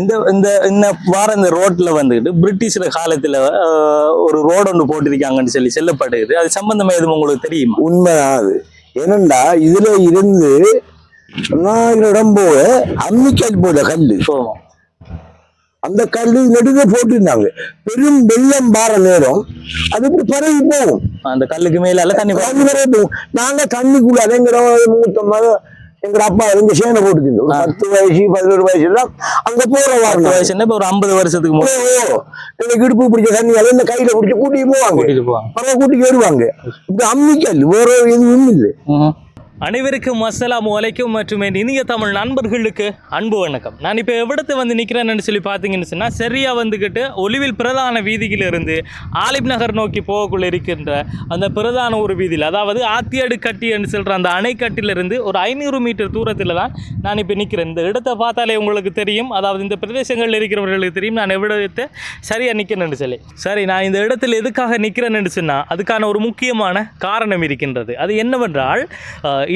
இந்த இந்த இந்த வார இந்த ரோட்ல வந்துட்டு பிரிட்டிஷ்ல காலத்துல ஒரு ரோடு ஒன்று போட்டிருக்காங்கன்னு சொல்லி செல்லப்படுது அது சம்பந்தமா எதுவும் உங்களுக்கு தெரியுமா? உண்மைதான். அது ஏனண்டா இதுல இருந்து இடம் போக அம்மிக்கல் கல்லு. போவோம் அந்த கல்லு நெடுக போட்டிருந்தாங்க. பெரும் வெள்ளம் பாற நேரம் அது இப்படி பரவி போகும். அந்த கல்லுக்கு மேல தண்ணி நாங்க தண்ணிக்குள்ள அதேங்கிற மூத்தமாக எங்க அப்பா எங்க சேனை போட்டுக்கிட்டு ஒரு பத்து வயசு பதினோரு வயசு எல்லாம் அங்க போற பத்து வாரம் வயசுன்னா இப்ப ஒரு ஐம்பது வருஷத்துக்கு முன்னாடி எனக்கு இடுப்பு பிடிச்ச தண்ணி எல்லாம் இந்த கையில பிடிச்சி கூட்டிட்டு போவாங்க. கூட்டிட்டு போவாங்க. கூட்டிட்டு வருவாங்க இப்ப அம்மிக்கல் வேற எதுவும் இல்லை. அனைவருக்கும் அஸ்ஸலாமு வலைக்கும் மற்றும் என் இந்திய தமிழ் நண்பர்களுக்கு அன்பு வணக்கம். நான் இப்போ எவ்விடத்து வந்து நிற்கிறேன்னு சொல்லி பார்த்தீங்கன்னு சொன்னால் சரியாக வந்துக்கிட்டு ஒளிவில் பிரதான வீதியிலிருந்து ஆலிப் நகர் நோக்கி போகக்குள்ள இருக்கின்ற அந்த பிரதான ஒரு வீதியில் அதாவது ஆத்தியாடு கட்டின்னு சொல்கிற அந்த அணைக்கட்டிலிருந்து ஒரு ஐநூறு மீட்டர் தூரத்தில் தான் நான் இப்போ நிற்கிறேன் இந்த இடத்தை பார்த்தாலே உங்களுக்கு தெரியும். அதாவது இந்த பிரதேசங்களில் இருக்கிறவர்களுக்கு தெரியும். நான் எவ்விடத்தை சரியாக நிற்கிறேன்னு சொல்லி. சரி நான் இந்த இடத்தில் எதுக்காக நிற்கிறேன்னு சொன்னால் அதுக்கான ஒரு முக்கியமான காரணம் இருக்கின்றது. அது என்னவென்றால்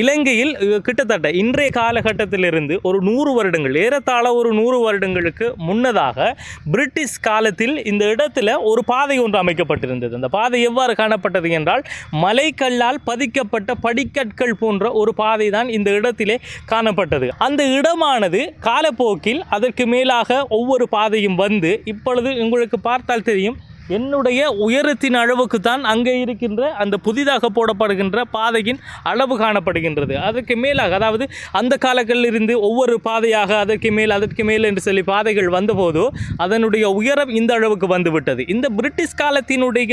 இலங்கையில் கிட்டத்தட்ட இன்றைய காலகட்டத்திலிருந்து ஒரு நூறு வருடங்கள் ஏறத்தாழ ஒரு நூறு வருடங்களுக்கு முன்னதாக பிரிட்டிஷ் காலத்தில் இந்த இடத்துல ஒரு பாதை ஒன்று அமைக்கப்பட்டிருந்தது. அந்த பாதை எவ்வாறு காணப்பட்டது என்றால் மலைக்கல்லால் பதிக்கப்பட்ட படிக்கற்கள் போன்ற ஒரு பாதை தான் இந்த இடத்திலே காணப்பட்டது. அந்த இடமானது காலப்போக்கில் அதற்கு மேலாக ஒவ்வொரு பாதையும் வந்து இப்பொழுது உங்களுக்கு பார்த்தால் தெரியும் என்னுடைய உயரத்தின் அளவுக்கு தான் அங்கே இருக்கின்ற அந்த புதிதாக போடப்படுகின்ற பாதையின் அளவு காணப்படுகின்றது. அதற்கு மேலாக அதாவது அந்த காலங்களில் இருந்து ஒவ்வொரு பாதையாக அதற்கு மேல் அதற்கு மேல் என்று சொல்லி பாதைகள் வந்தபோது அதனுடைய உயரம் இந்த அளவுக்கு வந்துவிட்டது. இந்த பிரிட்டிஷ் காலத்தினுடைய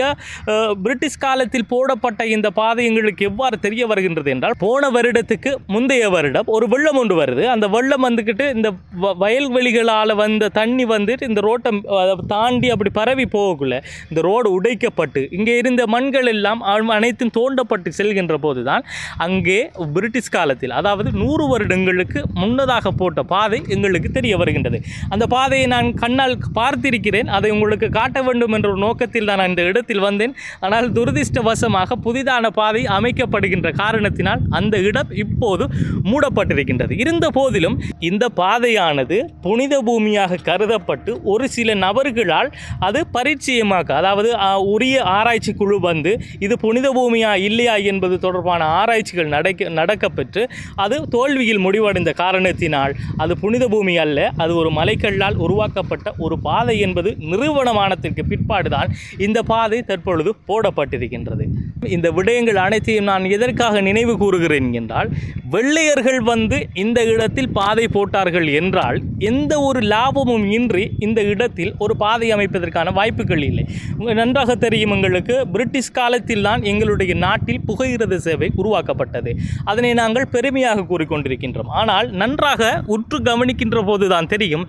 பிரிட்டிஷ் காலத்தில் போடப்பட்ட இந்த பாதை எங்களுக்கு எவ்வாறு தெரிய வருகின்றது என்றால் போன வருடத்துக்கு முந்தைய வருடம் ஒரு வெள்ளம் ஒன்று வருது. அந்த வெள்ளம் வந்துக்கிட்டு இந்த வ- வயல்வெளிகளால் வந்த தண்ணி வந்துட்டு இந்த ரோட்டை தாண்டி அப்படி பரவி போகக்குள்ள இந்த ரோடு உடைக்கப்பட்டு இங்கே இருந்த மண்கள் எல்லாம் அனைத்தும் தோண்டப்பட்டு செல்கின்ற போதுதான் அங்கே பிரிட்டிஷ் காலத்தில் அதாவது நூறு வருடங்களுக்கு முன்னதாக போட்ட பாதை எங்களுக்கு தெரிய வருகின்றது. அந்த பாதையை நான் கண்ணால் பார்த்திருக்கிறேன். அதை உங்களுக்கு காட்ட வேண்டும் என்ற ஒரு நோக்கத்தில் தான் நான் இந்த இடத்தில் வந்தேன். ஆனால் துரதிர்ஷ்டவசமாக புதிதான பாதை அமைக்கப்படுகின்ற காரணத்தினால் அந்த இடம் இப்போது மூடப்பட்டிருக்கின்றது. இருந்த போதிலும் இந்த பாதையானது புனித பூமியாக கருதப்பட்டு ஒரு சில நபர்களால் அது பரிச்சயமாக்க அதாவது உரிய ஆராய்ச்சி குழு வந்து இது புனித பூமியா இல்லையா என்பது தொடர்பான ஆராய்ச்சிகள் நடக்க நடக்கப்பெற்று அது தோல்வியில் முடிவடைந்த காரணத்தினால் அது புனித பூமி அல்ல அது ஒரு மலைக்கல்லால் உருவாக்கப்பட்ட ஒரு பாதை என்பது நிறுவனமானத்திற்கு பிற்பாடுதான் இந்த பாதை தற்பொழுது போடப்பட்டிருக்கின்றது. இந்த விடயங்கள் அனைத்தையும் நான் எதற்காக நினைவு கூறுகிறேன் என்றால் வெள்ளையர்கள் வந்து இந்த இடத்தில் பாதை போட்டார்கள் என்றால் எந்த ஒரு லாபமும் இன்றி இந்த இடத்தில் ஒரு பாதை அமைப்பதற்கான வாய்ப்புகள் இல்லை. நன்றாக தெரியும் எங்களுக்கு. பிரிட்டிஷ் காலத்தில்தான் எங்களுடைய நாட்டில் புகையிரத சேவை உருவாக்கப்பட்டது. அதனை நாங்கள் பெருமையாக கூறிக்கொண்டிருக்கின்றோம். ஆனால் நன்றாக உற்று கவனிக்கின்ற போதுதான் தெரியும்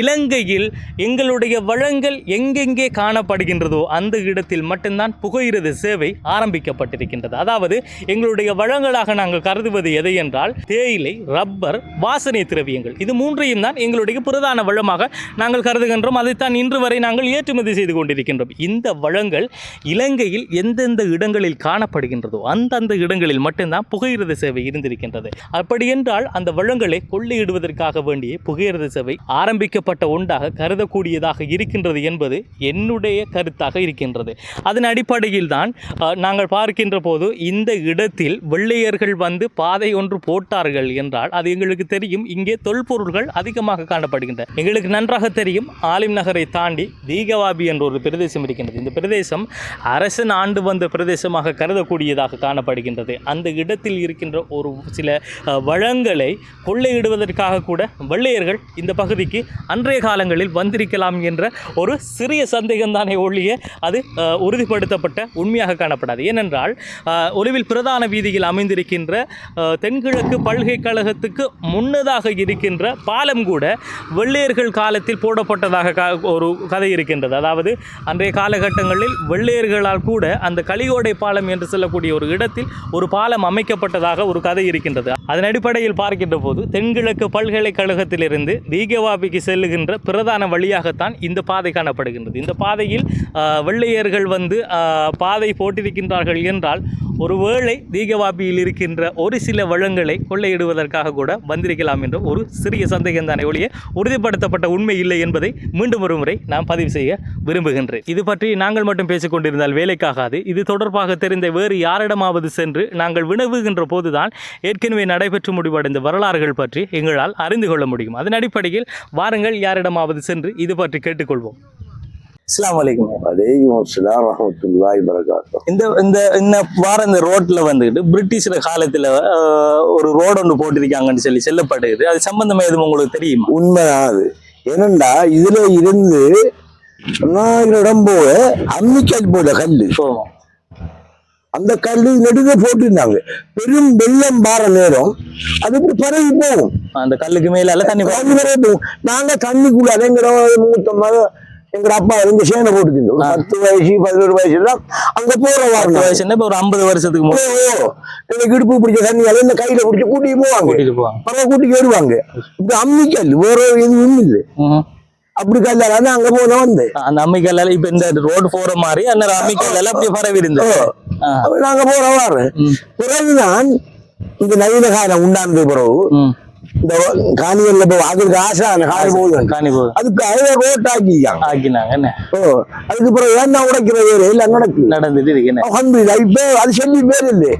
இலங்கையில் எங்களுடைய வளங்கள் எங்கெங்கே காணப்படுகின்றதோ அந்த இடத்தில் மட்டும்தான் புகையிரத சேவை ஆரம்பிக்கப்பட்டிருக்கின்றது. அதாவது எங்களுடைய வளங்களாக நாங்கள் கருதுவது எதை என்றால் தேயிலை ரப்பர் வாசனை திரவியங்கள். இது மூன்றையும் தான் எங்களுடைய பிரதான வளமாக நாங்கள் கருதுகின்றோம். அதைத்தான் இன்று வரை நாங்கள் ஏற்றுமதி செய்து கொண்டிருக்கிறோம் கொண்டிருக்கின்றோம் இந்த வளங்கள் இலங்கையில் எந்தெந்த இடங்களில் காணப்படுகின்றதோ அந்தந்த இடங்களில் மட்டும்தான் புகையிரத சேவை இருந்திருக்கின்றது. அப்படியென்றால் அந்த வளங்களை கொள்ளையிடுவதற்காக வேண்டிய புகையிரத சேவை ஆரம்பிக்கப்பட்ட ஒன்றாக கருதக்கூடியதாக இருக்கின்றது என்பது என்னுடைய கருத்தாக இருக்கின்றது. அதன் அடிப்படையில் தான் நாங்கள் பார்க்கின்ற போது இந்த இடத்தில் வெள்ளையர்கள் வந்து பாதை ஒன்று போட்டார்கள் என்றால் அது எங்களுக்கு தெரியும். இங்கே தொல்பொருள்கள் அதிகமாக காணப்படுகின்றன. எங்களுக்கு நன்றாக தெரியும் ஆலிம் நகரை தாண்டி தீகவாபி என்ற ஒரு பிரதேசம் இருக்கின்றது. இந்த பிரதேசம் அரசன் ஆண்டு வந்த பிரதேசமாக கருதக்கூடியதாக காணப்படுகின்றது. அந்த இடத்தில் இருக்கின்ற ஒரு சில வளங்களை கொள்ளையிடுவதற்காக கூட வெள்ளையர்கள் இந்த பகுதிக்கு அன்றைய காலங்களில் வந்திருக்கலாம் என்ற ஒரு சிறிய சந்தேகம்தானே ஒழிய அது உறுதிப்படுத்தப்பட்ட உண்மையாக காணப்படாது. ஏனென்றால் ஒளிவில் பிரதான வீதியில் அமைந்திருக்கின்ற தென்கிழக்கு பல்கலைக்கழகத்துக்கு முன்னதாக இருக்கின்ற பாலம் கூட வெள்ளையர்கள் காலத்தில் போடப்பட்டதாக கா- ஒரு கதை இருக்கின்றது. அதாவது அன்றைய காலகட்டங்களில் வெள்ளையர்களால் கூட அந்த கலிகோடை பாலம் என்று சொல்லக்கூடிய ஒரு இடத்தில் ஒரு பாலம் அமைக்கப்பட்டதாக ஒரு கதை இருக்கின்றது. அதன் அடிப்படையில் பார்க்கின்ற போது தென்கிழக்கு பல்கலைக்கழகத்திலிருந்து தீகவாபிக்கு செல்லுகின்ற பிரதான வழியாகத்தான் இந்த பாதை காணப்படுகின்றது. இந்த பாதையில் வெள்ளையர்கள் வந்து பாதை போட்டிருக்கின்றார்கள் என்றால் ஒருவேளை தீகவாபியில் இருக்கின்ற ஒரு சில வளங்களை கொள்ளையிடுவதற்காக கூட வந்திருக்கலாம் என்ற ஒரு சிறிய சந்தேகம் தானே ஒழிய உறுதிப்படுத்தப்பட்ட உண்மை இல்லை என்பதை மீண்டும் ஒரு முறை நான் பதிவு செய்ய விரும்புகின்றேன் இது பற்றி நாங்கள் மட்டும் பேசிக் கொண்டிருந்தால் வேலைக்காகாது. இது தொடர்பாக தெரிந்த வேறு யாரிடமாவது சென்று நாங்கள் வினவுகின்ற போதுதான் ஏற்கனவே நடைபெற்று முடிவடைந்த வரலாறுகள் பற்றி எங்களால் அறிந்து கொள்ள முடியும். அதன் அடிப்படையில் வாருங்கள் யாரிடமாவது சென்று இது பற்றி கேட்டுக்கொள்வோம். வரகாத்துஹு இந்த இந்த இந்த வாரம் இந்த ரோட்ல வந்துக்கிட்டு பிரிட்டிஷ்ல காலத்துல ஒரு ரோடு ஒன்று போட்டிருக்காங்கன்னு சொல்லி செல்லப்படுது அது சம்பந்தமா எதுவும் உங்களுக்கு தெரியுமா? உண்மைதான் அது. ஏனண்டா இதுல இருந்து இடம் போக அம்மிக்கல் போல கல்லு. போவோம் அந்த கல்லு நெடுக போட்டிருந்தாங்க. பெரும் வெள்ளம் பாற நேரம். அது இப்படி பரவி போகும். அந்த கல்லுக்கு மேல தண்ணி போ- பரவி போகும். நாங்க தண்ணிக்குள்ள அதங்கிற மூத்த மக எங்க அப்பா இங்க சேனை போட்டுக்கிட்டு பத்து வயசு பதினோரு வயசு எல்லாம் அங்க போற வாரம் வயசுன்னா இப்ப ஒரு ஐம்பது வருஷத்துக்கு எனக்கு இடுப்பு பிடிச்ச தண்ணி எல்லாம் இந்த கையில பிடிச்சி கூட்டிட்டு போவாங்க? கூட்டிட்டு போவாங்க. பரவ கூட்டிட்டு வருவாங்க. இப்படி அம்மிக்கல் வேற எதுவும் இல்லை. அப்படி கல்லால அங்க போன வந்து. அந்த அம்மிக்கல்ல இப்ப இந்த ரோடு போற மாதிரி அந்த அம்மிக்கல்ல அப்படியே பரவி இருந்தது நாங்க போற வாரம் ம். பிறகுதான் இந்த நவீன காலம் உண்டானது பிறகு. இந்த காணியல்ல போ அதுக்கு ஆசை அந்த காணி போகுது. காணி போகுது. அதுக்கு அதை ரோட்டாக்கிக்காங்க ஆக்கினாங்க என்ன? ஓ அதுக்கு பிறகு ஏன்னா உடைக்கிற வேறு இல்ல நடக்கு நடந்துட்டு இருக்கு என்ன? அல்ஹம்துலில்லாஹ். இப்ப அது சொல்லி பேர் இல்லை.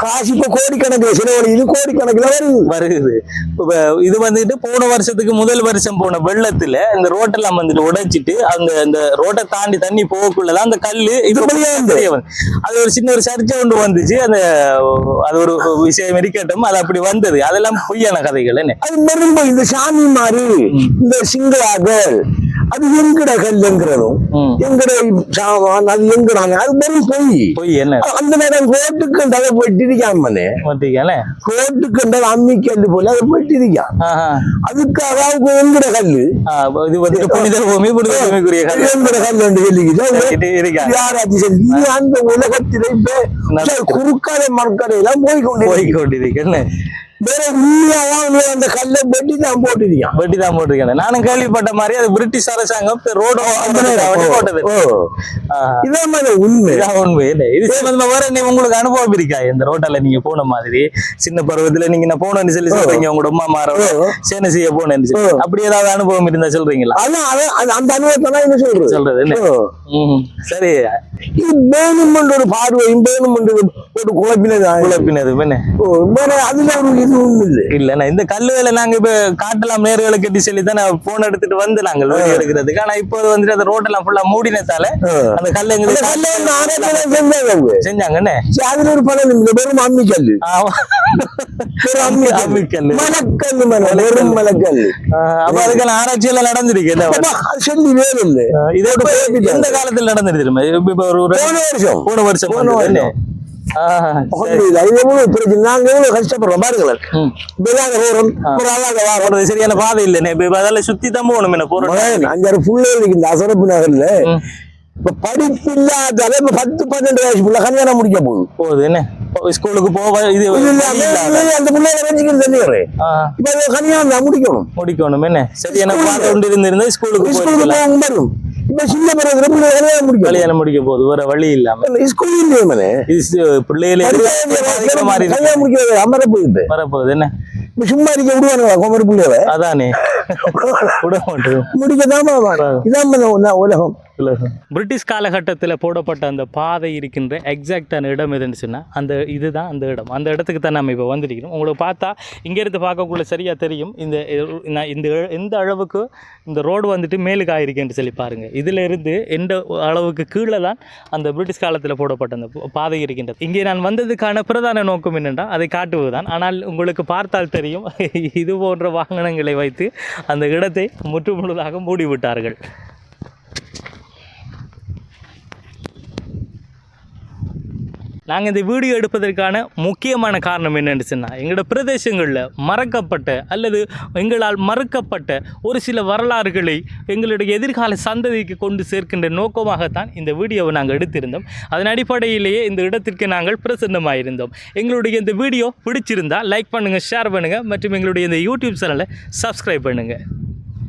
காசு இப்ப கோடிக்கணக்கில் செலவழி இது கோடிக்கணக்கில் வருது. வருது. இப்ப இது வந்துட்டு போன வருஷத்துக்கு முதல் வருஷம் போன வெள்ளத்துல இந்த ரோட்டெல்லாம் வந்துட்டு உடைச்சிட்டு அந்த அந்த ரோட்டை தாண்டி தண்ணி போகக்குள்ளதான் அந்த கல்லு இது. அது ஒரு சின்ன ஒரு சர்ச்சை ஒன்று வந்துச்சு. அந்த அது ஒரு விஷயம் இருக்கட்டும் அது அப்படி வந்தது. அதெல்லாம் பொய்யான கதைகள் அது இந்த சாமி மாதிரி இந்த சிங்களாக்கள் அது எங்கட கல்லுங்கிறதும். எங்கட சாமான் அது எங்கடாங்க? அது வெறும் பொய். பொய் என்ன? அந்த நேரம் கோட்டுக்கு அதை போயிட்டு இருக்கான் மனே கோட்டுக்கு அம்மி கல்லு போல அதை ஆஹா. அதுக்கு அதாவது எங்கட கல்லு? புனித பூமி புனித பூமிக்குரிய கதை எங்கட கல்லு என்று சொல்லிக்கிட்டு யாராச்சும் இது அந்த உலகத்திலே இப்ப குறுக்கால மறுக்கடை எல்லாம் போய் கொண்டு போய் கொண்டிருக்கு என்ன? வேற உண்மையாதான் நீ அந்த கல்லை வெட்டி தான் போட்டிருக்கான். வெட்டி தான் போட்டிருக்கேன். நானும் கேள்விப்பட்ட மாதிரி அது பிரிட்டிஷ் அரசாங்கம் ரோடு போட்டது. இதே மாதிரி உண்மை. இதான் உண்மை. இல்லை இது சம்பந்தமா வேற நீ உங்களுக்கு அனுபவம் இருக்கா? இந்த ரோட்டால நீங்க போன மாதிரி. சின்ன பருவத்துல நீங்க நான் போனேன்னு சொல்லி சொல்றீங்க உங்களோட அம்மா மாற சேனை செய்ய போனேன்னு சொல்லி. அப்படி ஏதாவது அனுபவம் இருந்தா சொல்றீங்களா? அதான் அந்த- அனுபவத்தை என்ன சொல்றது? சொல்றது. சரி. வேணுமென்று ஒரு பார்வையும் வேணுமென்று ஒரு குழப்பினது வேற அதுல ஒரு இதுவும் இல்லை இல்ல நான் இந்த கல்லுகளை நாங்க இப்ப காட்டலாம் நேர்களை கட்டி சொல்லி தான் போன் எடுத்துட்டு வந்து நாங்கள் வீடியோ எடுக்கிறதுக்கு. ஆனா இப்போ வந்துட்டு அந்த ரோட்டெல்லாம் ஃபுல்லா மூடினத்தால அந்த கல்லு அந்த எங்களுக்கு கல்லை வந்து ஆராய்ச்சி செஞ்சாங்க அவங்க. செஞ்சாங்க என்ன? சரி, அதுல ஒரு பலன் இல்லை வெறும் அம்மி கல்லு. ஆமா. வெறும் அம்மி அம்மிக்கல்லு. மலக்கல்லு மலை வெறும் மலக்கல்லு ஆஹ் அப்ப அதுக்கெல்லாம் ஆராய்ச்சி எல்லாம் நடந்திருக்கு சொல்லி வேறு இல்லை. இதே எந்த காலத்துல ஒரு- போன வருஷம். போன வருஷம். கஷ்டப்படுறோம். பாருங்களேன். போறோம். சரியான பாதை அதெல்லாம் சுத்தி தான் போகணும் என்ன போறோம். மகன், அஞ்சாறு புள்ள இருக்கு இந்த அசரப்பு நகர்ல. இப்ப படிப்பு இல்லாதால இப்ப பத்து பன்னெண்டு வயசு புள்ள கல்யாணம் முடிக்க போகுது. போகுது என்ன? ஸ்கூலுக்கு போக இது. அந்த பிள்ளைய ரசிக்கிறது தண்ணீர் ஆஹ் இப்ப கல்யாணம் முடிக்கணும். முடிக்கணும் என்ன? சரியான பாதை கொண்டு இருந்திருந்தா ஸ்கூலுக்கு ஸ்கூலுக்கு போயிருக்கலாம் போகும் வரும். இப்ப சின்ன பிறகு பிள்ளை கல்யாணம் முடிக்கணும் கல்யாணம் முடிக்க போகுது. வேற வழி இல்லாம. ஸ்கூல் பிள்ளைகளே பாதிக்கிற மாதிரி இருக்கு. கல்யாணம் முடிக்க அமர போயிட்டு வரப்போகுது. என்ன? இப்ப சும்மா இருக்க விடுவானுங்களா குமரி பிள்ளைய அதானே. விட மாட்டேன் முடிக்கதாமா இதான் இல்லை. பிரிட்டிஷ் காலகட்டத்தில் போடப்பட்ட அந்த பாதை இருக்கின்ற எக்ஸாக்டான இடம் எதுன்னு சொன்னால் அந்த இதுதான் அந்த இடம். அந்த இடத்துக்கு தான் நம்ம இப்போ வந்திருக்கிறோம். உங்களுக்கு பார்த்தா இங்கேருந்து பார்க்கக்குள்ள சரியாக தெரியும். இந்த நான் இந்த எந்த அளவுக்கு இந்த ரோடு வந்துட்டு மேலுக்கு ஆயிருக்குன்னு சொல்லி பாருங்கள் இதிலிருந்து எந்த அளவுக்கு கீழே தான் அந்த பிரிட்டிஷ் காலத்தில் போடப்பட்ட அந்த பாதை இருக்கின்றது. இங்கே நான் வந்ததுக்கான பிரதான நோக்கம் என்னென்னா அதை காட்டுவதுதான். ஆனால் உங்களுக்கு பார்த்தால் தெரியும் இது போன்ற வாகனங்களை வைத்து அந்த இடத்தை முற்று முழுதாக மூடிவிட்டார்கள். நாங்கள் இந்த வீடியோ எடுப்பதற்கான முக்கியமான காரணம் என்னென்னு சொன்னால் எங்களோட பிரதேசங்களில் மறக்கப்பட்ட அல்லது எங்களால் மறுக்கப்பட்ட ஒரு சில வரலாறுகளை எங்களுடைய எதிர்கால சந்ததிக்கு கொண்டு சேர்க்கின்ற நோக்கமாகத்தான் இந்த வீடியோவை நாங்கள் எடுத்திருந்தோம். அதன் அடிப்படையிலேயே இந்த இடத்திற்கு நாங்கள் பிரசன்னமாயிருந்தோம். எங்களுடைய இந்த வீடியோ பிடிச்சிருந்தால் லைக் பண்ணுங்கள் ஷேர் பண்ணுங்கள் மற்றும் எங்களுடைய இந்த யூடியூப் சேனலை சப்ஸ்கிரைப் பண்ணுங்கள்